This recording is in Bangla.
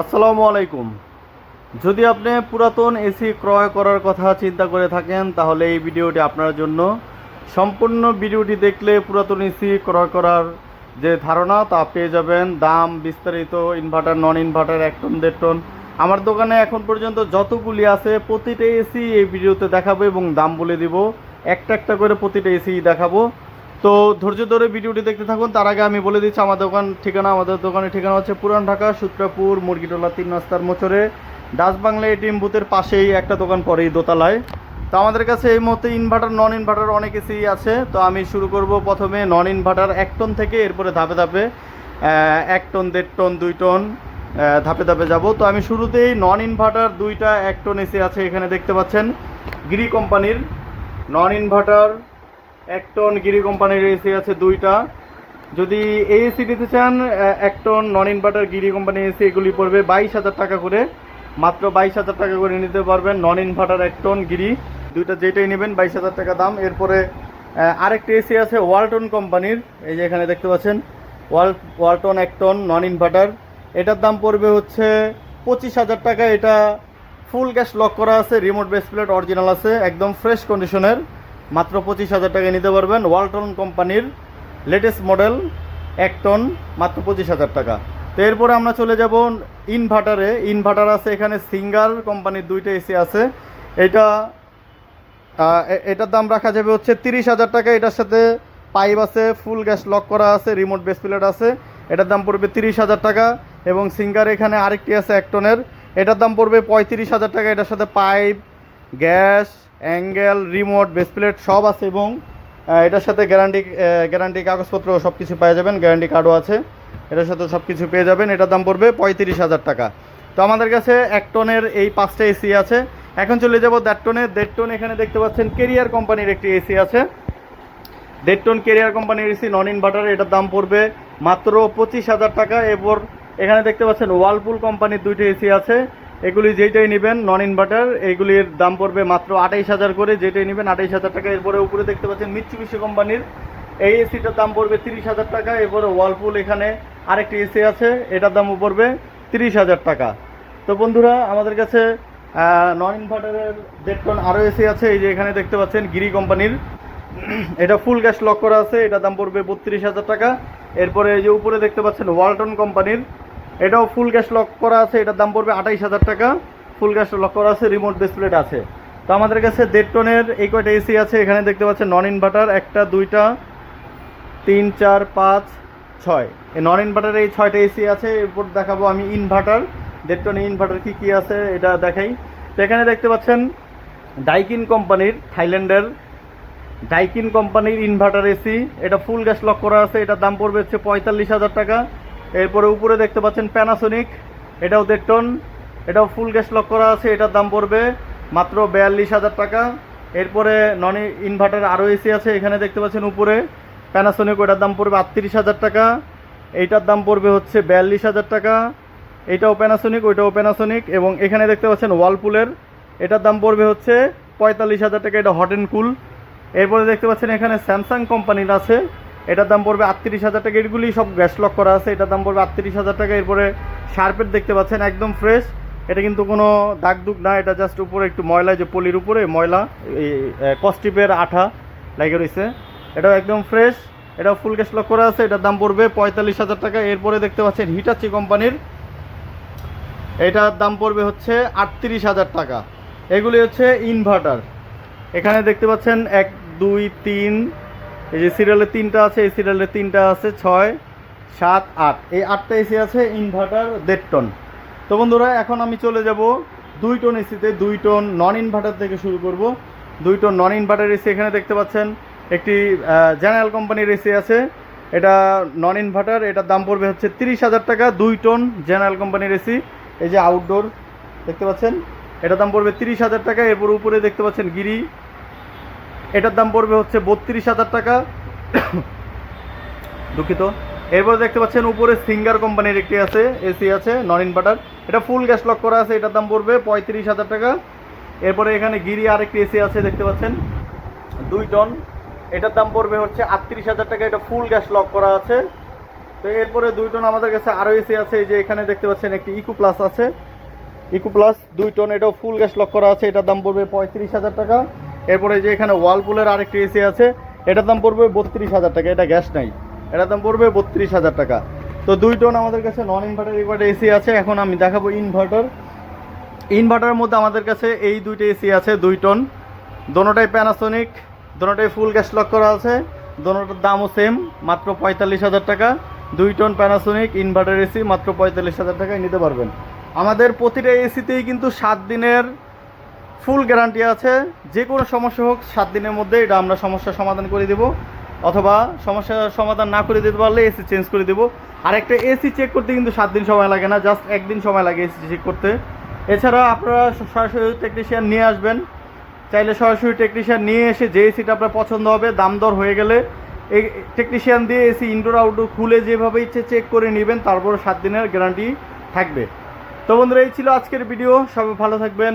আসসালামু আলাইকুম। যদি আপনি পুরাতন এসি ক্রয় করার কথা চিন্তা করে থাকেন, তাহলে এই ভিডিওটি আপনার জন্য। সম্পূর্ণ ভিডিওটি দেখলে পুরাতন এসি ক্রয় করার যে ধারণা, তা পেয়ে যাবেন। দাম, বিস্তারিত ইনভার্টার নন ইনভার্টার এক টন, দেড় টন। আমার দোকানে এখন পর্যন্ত যতগুলি আছে, প্রতিটা এসি এই ভিডিওতে দেখাবো এবং দাম বলে দিব। একটা একটা করে প্রতিটা এসি দেখাবো। তো ধৈর্য ধরে ভিডিওটি দেখতে থাকুন। তার আগে আমি বলে দিচ্ছি আমার দোকান ঠিকানা আমাদের দোকানের ঠিকানা হচ্ছে পুরান ঢাকা, সূত্রাপুর মুরগিটোলা তিন রাস্তার মোচরে ডাচ বাংলা এটিএম বুথের পাশেই একটা দোকান পরেই দোতলায়। তো আমাদের কাছে এই মুহূর্তে ইনভার্টার নন ইনভার্টার অনেক কিছুই আছে। তো আমি শুরু করব প্রথমে নন ইনভার্টার এক টন থেকে এরপরে ধাপে ধাপে এক টন, দেড় টন, দুই টন ধাপে ধাপে যাব। তো আমি শুরুতেই নন ইনভার্টার দুইটা এক টন এসি আছে এখানে দেখতে পাচ্ছেন। গিরি কোম্পানির নন ইনভার্টার এক টন গিরি কোম্পানির এসি আছে দুইটা। যদি এই এসি নিতে চান এক টন নন ইনভার্টার গিরি কোম্পানির এসি এগুলি পড়বে বাইশ হাজার টাকা করে। মাত্র বাইশ হাজার টাকা করে নিতে পারবেন নন ইনভার্টার এক টন গিরি। দুইটা যেটাই নেবেন, বাইশ হাজার টাকা দাম। এরপরে আরেকটি এসি আছে ওয়ালটন কোম্পানির। এই যে এখানে দেখতে পাচ্ছেন, ওয়াল ওয়ালটন এক টন নন ইনভার্টার এটার দাম পড়বে হচ্ছে পঁচিশ হাজার টাকা। এটা ফুল গ্যাস লক করা আছে রিমোট বেস প্লেট অরিজিনাল আছে, একদম ফ্রেশ কন্ডিশনের মাত্র পঁচিশ হাজার টাকায় নিতে পারবেন ওয়ালটন কোম্পানির লেটেস্ট মডেল এক টন, মাত্র পঁচিশ হাজার টাকা। তো এরপরে আমরা চলে যাব ইনভার্টারে। ইনভার্টার আছে এখানে সিঙ্গার কোম্পানির দুইটা এসি আছে। এটা এটার দাম রাখা যাবে হচ্ছে তিরিশ হাজার টাকা। এটার সাথে পাইপ আছে, ফুল গ্যাস লক করা আছে, রিমোট বেস প্লেট আছে। এটার দাম পড়বে তিরিশ হাজার টাকা এবং সিঙ্গার এখানে আরেকটি আছে এক টনের। এটার দাম পড়বে পঁয়ত্রিশ হাজার টাকা। এটার সাথে pipe, gas angle, remote base plate সব আছে এবং এটার সাথে গ্যারান্টি গ্যারান্টি কাগজপত্র সব কিছু পেয়ে যাবেন গ্যারান্টি কার্ডও আছে। এটার সাথে সব কিছু পেয়ে যাবেন, এটার দাম পড়বে পঁয়ত্রিশ হাজার টাকা। তো আমাদের কাছে এক টনের এই পাঁচটা এসি আছে। এখন চলে যাব দেড় টনে। দেড় টন এখানে দেখতে পাচ্ছেন কেরিয়ার কোম্পানির একটি এসি আছে। দেড় টন কেরিয়ার কোম্পানির এসি নন ইনভার্টার এটার দাম পড়বে মাত্র পঁচিশ হাজার টাকা। এরপর এখানে দেখতে পাচ্ছেন ওয়ালপুল কোম্পানির দুইটি এসি আছে। এগুলি যেইটাই নেবেন নন ইনভার্টার এইগুলির দাম পড়বে মাত্র আঠাইশ হাজার করে যেটাই নেবেন আঠাইশ হাজার টাকা। এরপরে উপরে দেখতে পাচ্ছেন মিচ্ছুবিশি কোম্পানির এই এসিটার দাম পড়বে তিরিশ হাজার টাকা। এরপরে ওয়ালপুল এখানে আরেকটি এসি আছে, এটার দামও পড়বে তিরিশ হাজার টাকা। তো বন্ধুরা, আমাদের কাছে নন ইনভার্টারের দেড় টন আরও এসি আছে। এই যে এখানে দেখতে পাচ্ছেন গিরি কোম্পানির। এটা ফুল গ্যাস লক করা আছে, এটার দাম পড়বে বত্রিশ হাজার টাকা। এরপরে এই যে উপরে দেখতে পাচ্ছেন ওয়ালটন কোম্পানির। এটাও ফুল গ্যাস লক করা আছে, এটার দাম পড়বে আঠাইশ হাজার টাকা। ফুল গ্যাস লক করা আছে রিমোট ডিসপ্লেট আছে। তো আমাদের কাছে দেড় টনের এই কয়টা এসি আছে, এখানে দেখতে পাচ্ছেন নন ইনভার্টার একটা, দুইটা, তিন, চার, পাঁচ, ছয়। এই নন ইনভার্টারে এই ছয়টা এসি আছে, এরপর দেখাবো আমি ইনভার্টার দেড় টন ইনভার্টার কী কী আছে, এটা দেখাই। তো এখানে দেখতে পাচ্ছেন ডাইকিন কোম্পানির, থাইল্যান্ডের ডাইকিন কোম্পানির ইনভার্টার এসি এটা ফুল গ্যাস লক করা আছে, এটার দাম পড়বে হচ্ছে পঁয়তাল্লিশ হাজার টাকা। এরপরে উপরে দেখতে পাচ্ছেন প্যানাসোনিক এটাও দেড় টন এটাও ফুল গ্যাস লক করা আছে, এটার দাম পড়বে মাত্র বিয়াল্লিশ হাজার টাকা। এরপরে নন ইনভার্টার আরও এসি আছে, এখানে দেখতে পাচ্ছেন উপরে প্যানাসোনিক ওটার দাম পড়বে আটত্রিশ হাজার টাকা। এইটার দাম পড়বে হচ্ছে বিয়াল্লিশ হাজার টাকা। এইটাও প্যানাসোনিক ওইটাও প্যানাসোনিক এবং এখানে দেখতে পাচ্ছেন ওয়ালপুলের এটার দাম পড়বে হচ্ছে পঁয়তাল্লিশ হাজার টাকা, এটা হট অ্যান্ড কুল এরপরে দেখতে পাচ্ছেন এখানে স্যামসাং কোম্পানির আছে এটার দাম পড়বে আটত্রিশ হাজার টাকা। এগুলি সব গ্যাস লক করা আছে। এটার দাম পড়বে আটত্রিশ হাজার টাকা। এরপরে শার্পের দেখতে পাচ্ছেন, একদম ফ্রেশ। এটা কিন্তু কোনো দাগ দুগ না, এটা জাস্ট উপরে একটু ময়লা, যে পলির উপরে ময়লা, এই কস্টিপের আঠা লাগে রয়েছে। এটাও একদম ফ্রেশ। এটাও ফুল গ্যাস লক করা আছে। এটার দাম পড়বে পঁয়তাল্লিশ হাজার টাকা। এরপরে দেখতে পাচ্ছেন হিটাচি কোম্পানির। এটার দাম পড়বে হচ্ছে আটত্রিশ হাজার টাকা। এগুলি হচ্ছে ইনভার্টার। এখানে দেখতে পাচ্ছেন এক, দুই, তিন এই যে সিরিয়ালের তিনটা আছে, এই সিরিয়ালের তিনটা আছে, ছয়, সাত, আট। এই আটটা এসি আছে ইনভার্টার দেড় টন তো বন্ধুরা, এখন আমি চলে যাব দুই টন এসিতে দুই টন নন ইনভার্টার থেকে শুরু করব। দুই টন নন ইনভার্টার এসি এখানে দেখতে পাচ্ছেন, একটি জেনারেল কোম্পানির এসি আছে। এটা নন ইনভার্টার এটার দাম পড়বে হচ্ছে তিরিশ হাজার টাকা, দুই টন জেনারেল কোম্পানির এসি এই যে আউটডোর দেখতে পাচ্ছেন? এটার দাম পড়বে তিরিশ হাজার টাকা, এরপর উপরে দেখতে পাচ্ছেন গিরি এটার দাম পড়বে হচ্ছে বত্রিশ হাজার টাকা। দুঃখিত। এরপর দেখতে পাচ্ছেন উপরে সিঙ্গার কোম্পানির একটি আছে, এসি আছে নন ইনভার্টার এটা ফুল গ্যাস লক করা আছে, এটার দাম পড়বে পঁয়ত্রিশ হাজার টাকা। এরপরে এখানে গিরি আরেকটি এসি আছে, দেখতে পাচ্ছেন। দুই টন এটার দাম পড়বে হচ্ছে আটত্রিশ হাজার টাকা, এটা ফুল গ্যাস লক করা আছে। তো এরপরে দুই টন আমাদের কাছে আরও এসি আছে যে এখানে দেখতে পাচ্ছেন একটি ইকো প্লাস আছে। ইকো প্লাস দুই টন এটাও ফুল গ্যাস লক করা আছে, এটার দাম পড়বে পঁয়ত্রিশ হাজার টাকা। এরপরে যে এখানে ওয়ালপুলের আরেকটি এসি আছে, এটার দাম পড়বে বত্রিশ হাজার টাকা, এটা গ্যাস নাই। এটার দাম পড়বে বত্রিশ হাজার টাকা। তো দুই টন আমাদের কাছে নন ইনভার্টার ইনভার্টার এসি আছে। এখন আমি দেখাবো ইনভার্টার ইনভার্টারের মধ্যে আমাদের কাছে এই দুইটা এসি আছে, দুই টন দোনোটাই প্যানাসোনিক দোনোটাই ফুল গ্যাস লক করা আছে। দোনোটার দামও সেম মাত্র পঁয়তাল্লিশ হাজার টাকা। দুই টন প্যানাসোনিক ইনভার্টার এসি মাত্র পঁয়তাল্লিশ হাজার টাকায় নিতে পারবেন। আমাদের প্রতিটা এসিতেই কিন্তু সাত দিনের ফুল গ্যারান্টি আছে, যে কোনো সমস্যা হোক, সাত দিনের মধ্যে এটা আমরা সমস্যার সমাধান করে দেব। অথবা সমস্যার সমাধান না করে দিতে পারলে এসি চেঞ্জ করে দেবো। আর একটা এসি চেক করতে কিন্তু সাত দিন সময় লাগে না জাস্ট একদিন সময় লাগে এসি চেক করতে। এছাড়া আপনারা সরাসরি টেকনিশিয়ান নিয়ে আসবেন। চাইলে সরাসরি টেকনিশিয়ান নিয়ে এসে যে এসিটা আপনার পছন্দ হবে, দাম দর হয়ে গেলে এই টেকনিশিয়ান দিয়ে এসি ইনডোর আউটডোর খুলে যেভাবে ইচ্ছে চেক করে নেবেন তারপর সাত দিনের গ্যারান্টি থাকবে। তো বন্ধুরা, এই ছিল আজকের ভিডিও সবাই ভালো থাকবেন।